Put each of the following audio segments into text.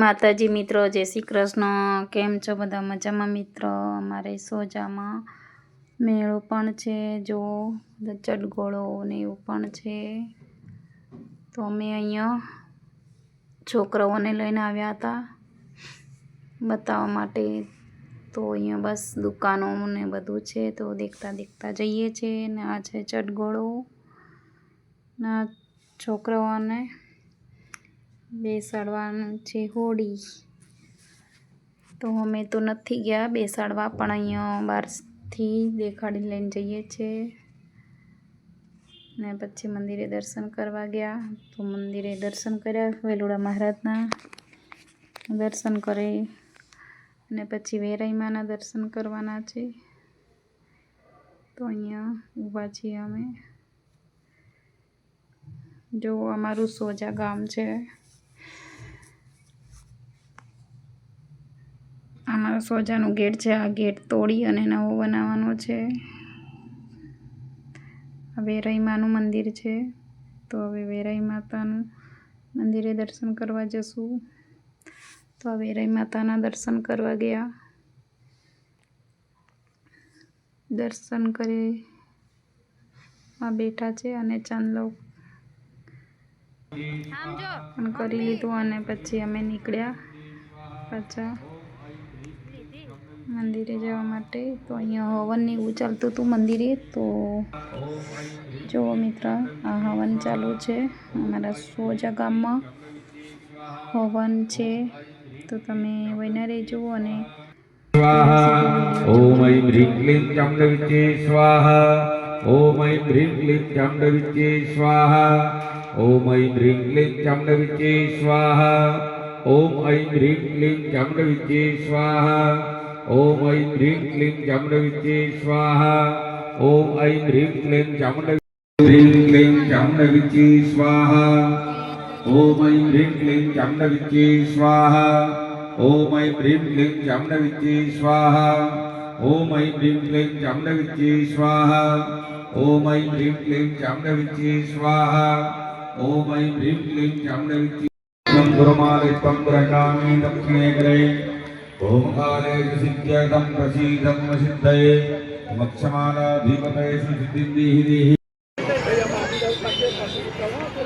માતાજી મિત્રો, જય શ્રી કૃષ્ણ. કેમ છો બધા? મજામાં મિત્રો? અમારે સોજામાં મેળો પણ છે, જો બધા ચટગોળો ને એવું પણ છે. તો અમે અહીંયા છોકરાઓને લઈને આવ્યા હતા. બતાવવા માટે તો અહીંયા બસ દુકાનો ને બધું છે. તો દેખતા દેખતા જઈએ છીએ ને આ છે ચટગોળો ના છોકરાઓને બેસાડવાનું છે હોડી તો અમે તો નથી ગયા બેસાડવા, પણ અહીંયા બહારથી દેખાડી લઈને જઈએ છીએ ને પછી મંદિરે દર્શન કરવા ગયા. તો મંદિરે દર્શન કર્યા વેલુડા મહારાજના. દર્શન કરે અને પછી વેરાઈમાના દર્શન કરવાના છે. તો અહીંયા ઊભા છીએ અમે. જો અમારું સોજા ગામ છે. અમારા સોજાનું ગેટ છે આ ગેટ તોડી અને નવો બનાવવાનો છે. હવે રહીમાનું મંદિર છે. તો હવે વેરાઈ માતાનું મંદિરે દર્શન કરવા જશું. તો આ વેરાઈ માતાના દર્શન કરવા ગયા. દર્શન કરી માં બેઠા છે અને ચાંદલો પણ કરી લીધું અને પછી અમે નીકળ્યા પાછા. મંદિરે જવા માટે તો અહીંયા હવન ને એવું ચાલતું હતું મંદિરે તો જુઓ મિત્ર આ હવન ચાલુ છે અમારા સોજા ગામમાં હવન છે તો તમે વૈના રહેજો અને स्वाहा ॐ ऐं ह्रीं क्लीं चामुण्डविद्ये स्वाहा ॐ ऐं ह्रीं क्लीं चामुण्डविद्ये स्वाहा ॐ ऐं ह्रीं क्लीं चामुण्डविद्ये स्वाहा ॐ ऐं ह्रीं क्लीं चामुण्डविद्ये स्वाहा ఓం ఐం హ్రీం క్లీం చమడవిచ్చే స్వాహ. ఓం ఐం హ్రీం క్లీం చమడ హ్రీం క్లీం చమడవిచ్చే స్వాహ. ఓం ఐం హ్రీం క్లీం చమడవిచ్చే స్వాహ. ఓం ఐం హ్రీం క్లీం చమడవిచ్చే స్వాహ. ఓం ఐం హ్రీం క్లీం చమడవిచ్చే స్వాహ. ఓం ఐం హ్రీం క్లీం చమడవిచ్చే స్వాహ. ఓం ఐం హ్రీం క్లీం చమడవిచ్చే గురుమాలి త్వం గ్రహామి లక్ష్మీ గ్రహే ग्रहे ओमकारे सिद्ध्यर्थं प्रसीदं सिद्धये मक्षमालाधिपतये सिद्धिं देहि देहि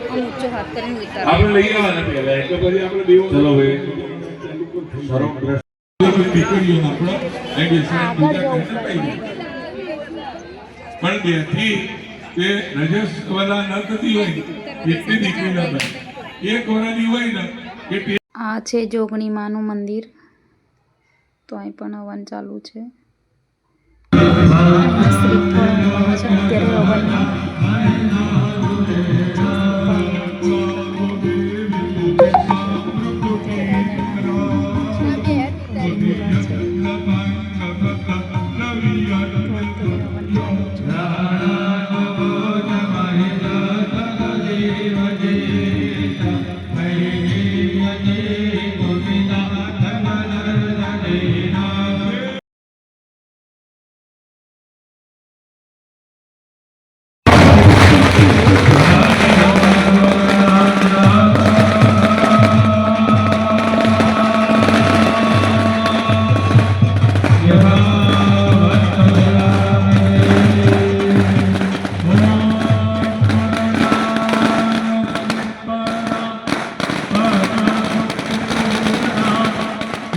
ઊંચો હાથ કરીને વિચાર આપણે લઈ આવવાના પહેલા એટલે પછી આપણે દેવો ચલો ભાઈ સર્વ દીકરીઓને આપણે આઈડિયા પૂજા કરીને પાઈ દે. પણ બેથી તે રજસ વાળા ન થતી હોય એટલી દીકરી ન બને એક વરાની હોય ને કે તે આ છે જોગણી માનું મંદિર તો અહીં પણ હવન ચાલુ છે. અત્યારે હવન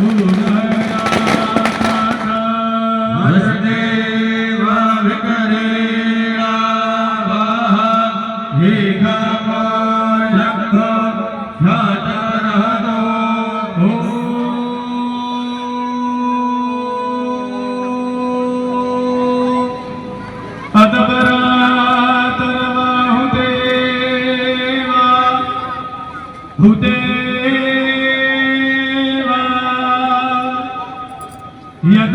Guru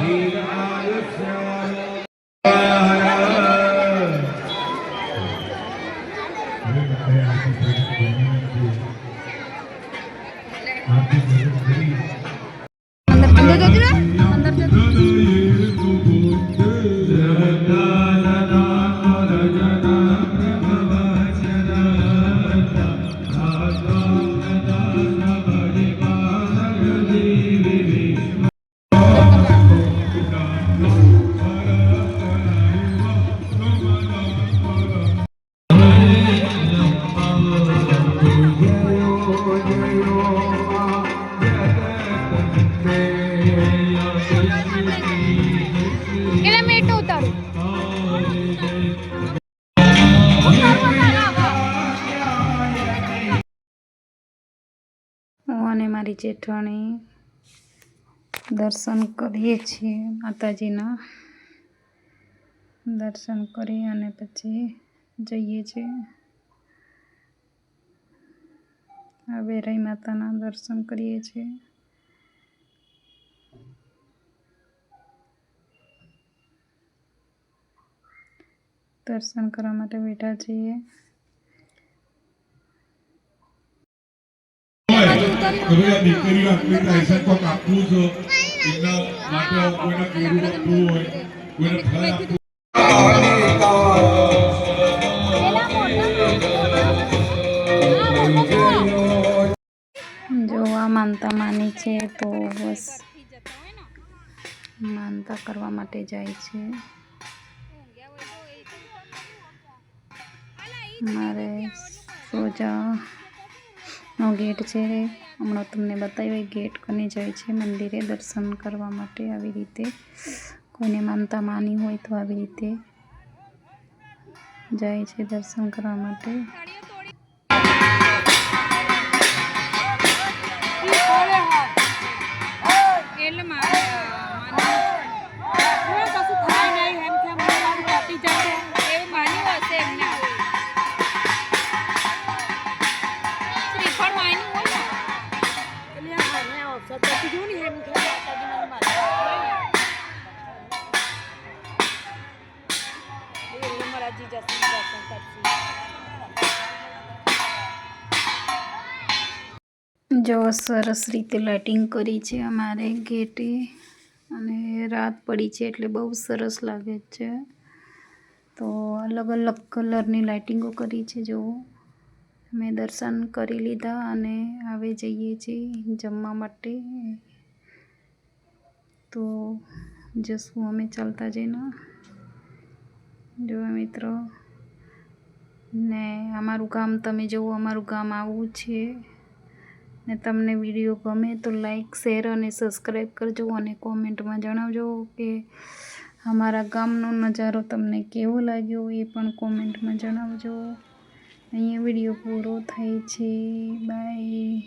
في العالم. السواد હું અને મારી જેઠાણી દર્શન કરીએ છીએ માતાજીના. દર્શન કરી અને પછી જઈએ છીએ. હવે રહી માતાના દર્શન કરીએ છીએ દર્શન કરવા માટે બેઠા છીએ હોય તો ભાઈ આ દીકરીઓ આટલી લાયસન્સ કોક આપવું છે એમના માટે કોઈને કેરું આપવું હોય કરવા માટે બેઠા છીએ. જોવા માનતા માની છે તો બસ માનતા કરવા માટે જાય છે. મારે સોજાનો ગેટ છે. હમણાં તમને બતાવ્યો ગેટ કોને જાય છે મંદિરે દર્શન કરવા માટે. આવી રીતે કોઈને માનતા માની હોય તો આવી રીતે જાય છે દર્શન કરવા માટે. જો સરસ રીતે લાઇટિંગ કરી છે અમારે ગેટે. અને રાત પડી છે એટલે બહુ સરસ લાગે છે. તો અલગ અલગ કલરની લાઇટિંગો કરી છે જો અમે દર્શન કરી લીધા અને હવે જઈએ છીએ જમવા માટે. તો જશું અમે ચાલતા જઈને. જો મિત્રો, ને અમારું ગામ, તમે જુઓ, અમારું ગામ આવું છે. ને તમને વીડિયો ગમે તો લાઈક, શેર અને સબસ્ક્રાઈબ કરજો અને કોમેન્ટમાં જણાવજો કે અમારા ગામનો નજારો તમને કેવો લાગ્યો એ પણ કોમેન્ટમાં જણાવજો. અહીંયા વીડિયો પૂરો થાય છે. બાય